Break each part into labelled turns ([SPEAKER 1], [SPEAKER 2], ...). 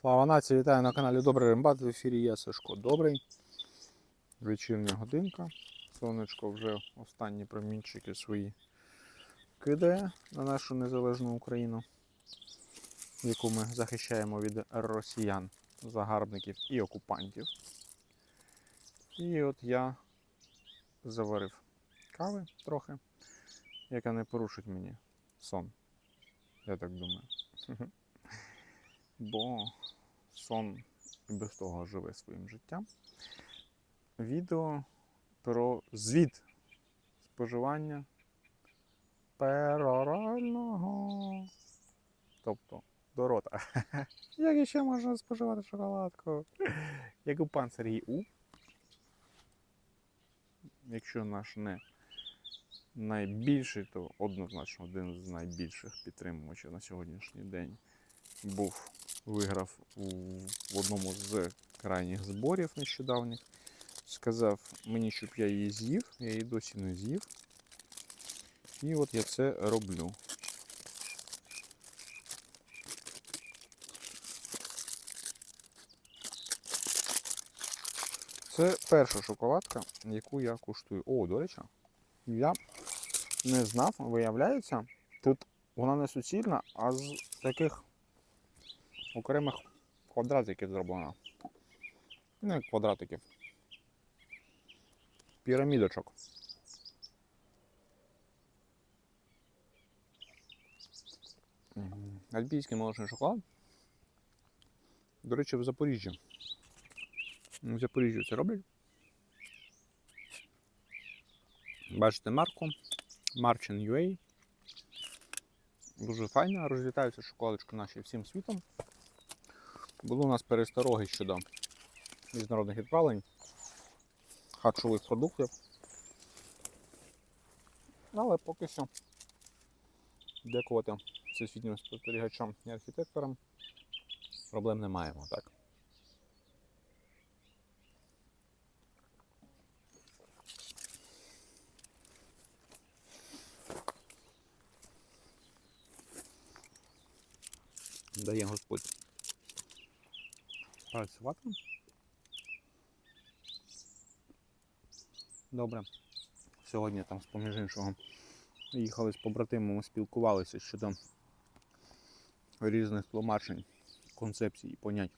[SPEAKER 1] Слава нації, вітаю на каналі Добрий Рембат. В ефірі я Сашко Добрий. Вечірня годинка. Сонечко вже останні промінчики свої кидає на нашу незалежну Україну, яку ми захищаємо від росіян, загарбників і окупантів. І от я заварив кави трохи, яка не порушить мені сон. Я так думаю. Бо сон і без того живе своїм життям. Відео про звіт споживання перорального. Тобто до рота. Як ще можна споживати шоколадку? Як у пан Сергій У. Якщо наш не найбільший, то однозначно один з найбільших підтримувачів на сьогоднішній день був виграв у, в одному з крайніх зборів нещодавніх. Сказав мені, щоб я її з'їв, я її досі не з'їв. І от я це роблю. Це перша шоколадка, яку я куштую. О, до речі, я не знав, виявляється, тут вона не суцільна, а з таких окремих квадратиків зроблена. Ну, як квадратиків. Пірамідочок. Альпійський молочний шоколад. До речі, в Запоріжжі. В Запоріжжі це роблять. Бачите марку. Marchin UA. Дуже файно, розлітаються шоколадочки наші всім світом. Були у нас перестороги щодо міжнародних відправлень харчових продуктів. Але поки що дякувати всесвітнім спостерігачам і архітекторам проблем не маємо, так? Дає Господь працювати. Добре. Сьогодні там, з-поміж іншого, їхали з побратимами, спілкувалися щодо різних тлумачень, концепцій і понять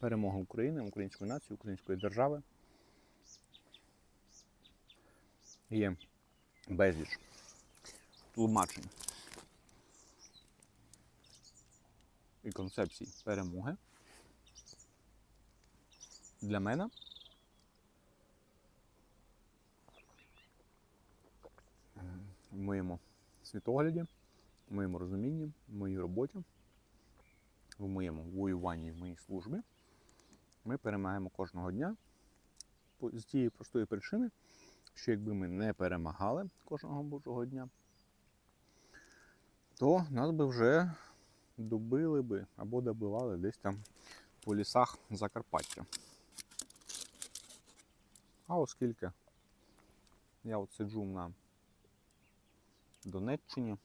[SPEAKER 1] перемоги України, української нації, української держави. Є безліч тлумачень і концепцій перемоги. Для мене в моєму світогляді, в моєму розумінні, в моїй роботі, в моєму воюванні, в моїй службі ми перемагаємо кожного дня з тієї простої причини, що якби ми не перемагали кожного божого дня, то нас би вже добили би або добивали десь там по лісах Закарпаття. А оскільки я от сиджу на Донеччині,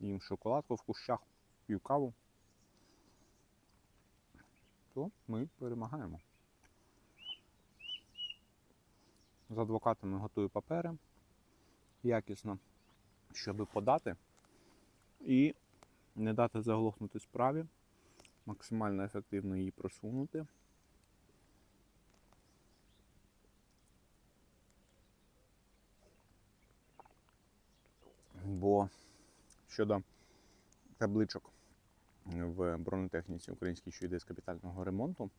[SPEAKER 1] їм шоколадку в кущах, п'ю каву, то ми перемагаємо. З адвокатами готую папери якісно, щоб подати і не дати заглохнути справі, максимально ефективно її просунути. Бо щодо табличок в бронетехніці українській, що йде з капітального ремонту,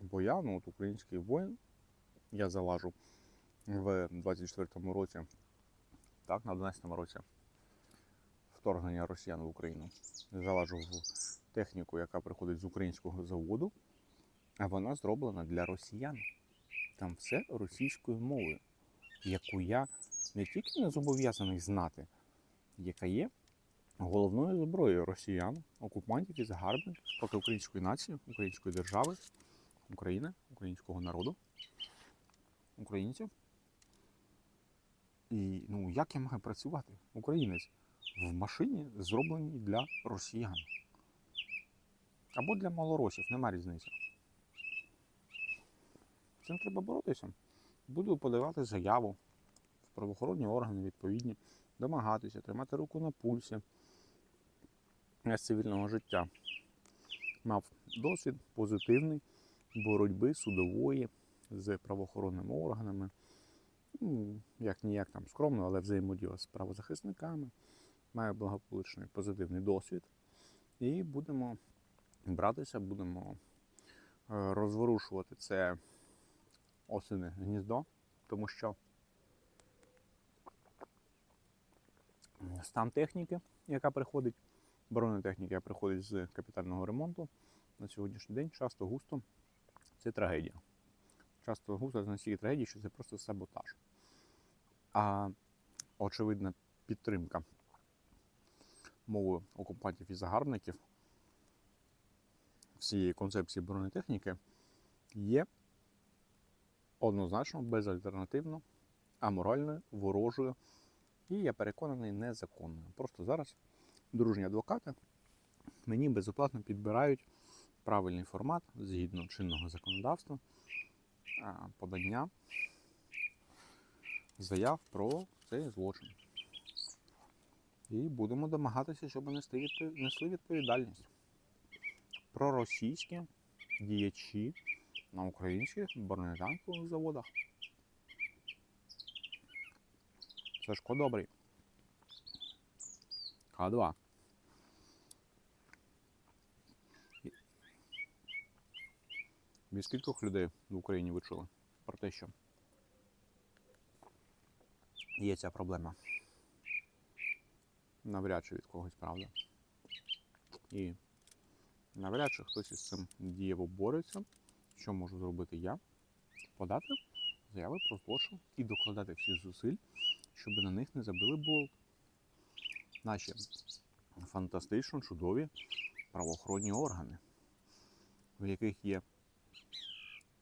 [SPEAKER 1] бо я, ну от український воїн, я залажу в 24-му році, так, на 11-му році вторгнення росіян в Україну. Залажу в техніку, яка приходить з українського заводу, а вона зроблена для росіян. Там все російською мовою, яку я не тільки не зобов'язаний знати, яка є головною зброєю росіян, окупантів і загарбників проти української нації, української держави, України, українського народу, українців. І ну, як я маю працювати? Українець в машині, зробленій для росіян. Або для малоросів, нема різниці. Цим треба боротися. Буду подавати заяву в правоохоронні органи відповідні, домагатися, тримати руку на пульсі. З цивільного життя мав досвід позитивний боротьби судової з правоохоронними органами. Ну, як ніяк там скромно, але взаємодія з правозахисниками. Маю благополучний позитивний досвід. І будемо братися, будемо е, розворушувати це осине гніздо, тому що стан техніки, яка приходить, бронетехніка, яка приходить з капітального ремонту на сьогоднішній день, часто густо це трагедія. Часто густо настільки трагедія, що це просто саботаж. А очевидна підтримка мовою окупантів і загарбників всієї концепції бронетехніки є однозначно безальтернативно аморальною, ворожою і, я переконаний, незаконною. Просто зараз дружні адвокати мені безоплатно підбирають правильний формат згідно чинного законодавства подання заяв про цей злочин. І будемо домагатися, щоб несли відповідальність. Проросійські діячі на українських бронетанкових заводах. Сашко добрий. К2. І- Від скількох людей в Україні ви чули про те, що є ця проблема. Навряд чи від когось, правда. І навряд чи хтось із цим дієво бореться. Що можу зробити я? Подати заяви про злочин і докладати всіх зусиль, щоб на них не забили болт. Наші фантастично чудові правоохоронні органи, в яких є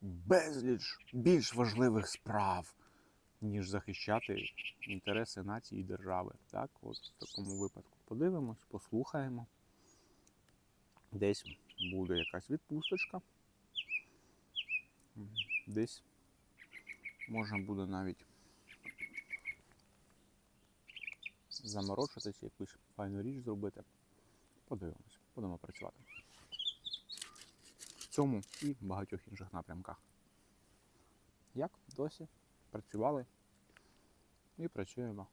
[SPEAKER 1] безліч більш важливих справ, ніж захищати інтереси нації і держави. Так, от в такому випадку подивимось, послухаємо. Десь буде якась відпусточка. Десь можна буде навіть заморочитись, якусь файну річ зробити. Подивимось, будемо працювати. В цьому і в багатьох інших напрямках. Як досі працювали і працюємо.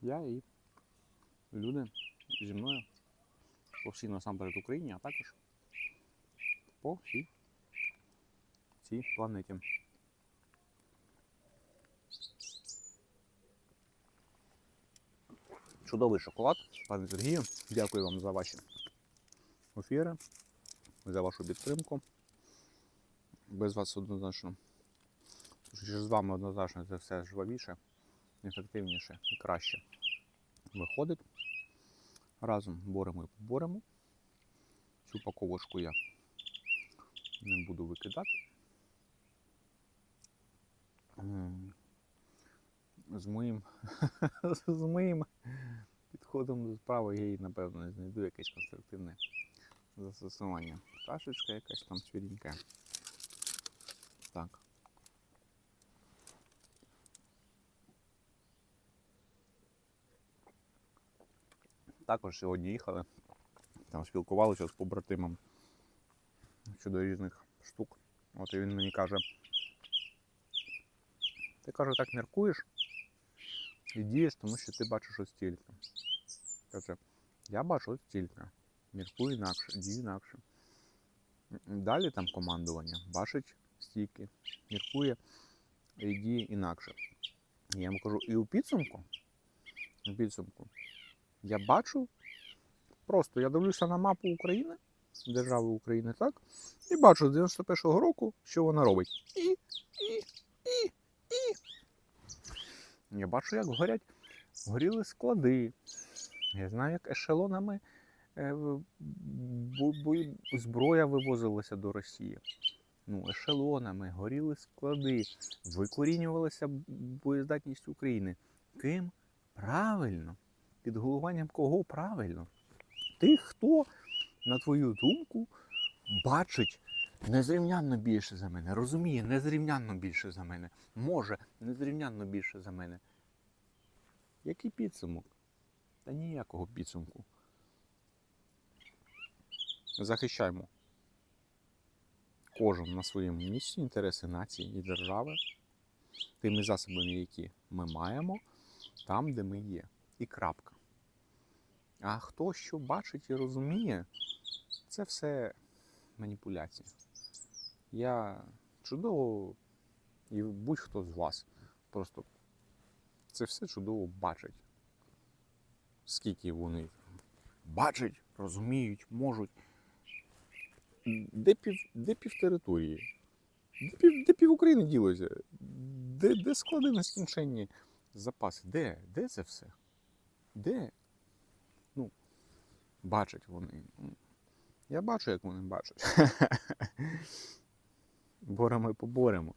[SPEAKER 1] Я і люди зі мною по всій насамперед Україні, а також по всій цій планеті. Чудовий шоколад, пане Сергію. Дякую вам за ваші ефіри, за вашу підтримку. Без вас однозначно. З вами однозначно це все жвавіше, ефективніше і краще виходить. Разом боремо і поборемо. Цю паковочку я не буду викидати. З моїм, з моїм підходом до справи я їй, напевно, не знайду якесь конструктивне застосування. Кашечка якась там свірінька. Так. Також сьогодні їхали, там спілкувалися з побратимом щодо різних штук. От і він мені каже, ти каже, так міркуєш і дієш, тому що ти бачиш ось тільки. Каже, я бачу ось тільки. Міркую інакше, дію інакше. Далі там командування бачить стільки, міркує і діє інакше. Я йому кажу, і у підсумку, у підсумку, я бачу, просто я дивлюся на мапу України, держави України, так? І бачу з 91-го року, що вона робить. І, і. Я бачу, як горять, горіли склади. Я знаю, як ешелонами е, зброя вивозилася до Росії. Ну, ешелонами, горіли склади, викорінювалася боєздатність України. Ким? Правильно. Під головуванням кого правильно? Тих, хто на твою думку, бачить незрівнянно більше за мене, розуміє незрівнянно більше за мене, може незрівнянно більше за мене. Який підсумок? Та ніякого підсумку. Захищаємо кожен на своєму місці інтереси нації і держави тими засобами, які ми маємо, там, де ми є. І крапка. А хто що бачить і розуміє, це все маніпуляції. Я чудово, і будь-хто з вас просто це все чудово бачить. Скільки вони бачать, розуміють, можуть. Де пів, де пів території? Де пів, де пів України ділося? Де, де склади нескінченні запаси? Де? Де це все? Де? Ну, бачать вони. Ну, Я бачу, як вони бачать. Боремо і поборемо.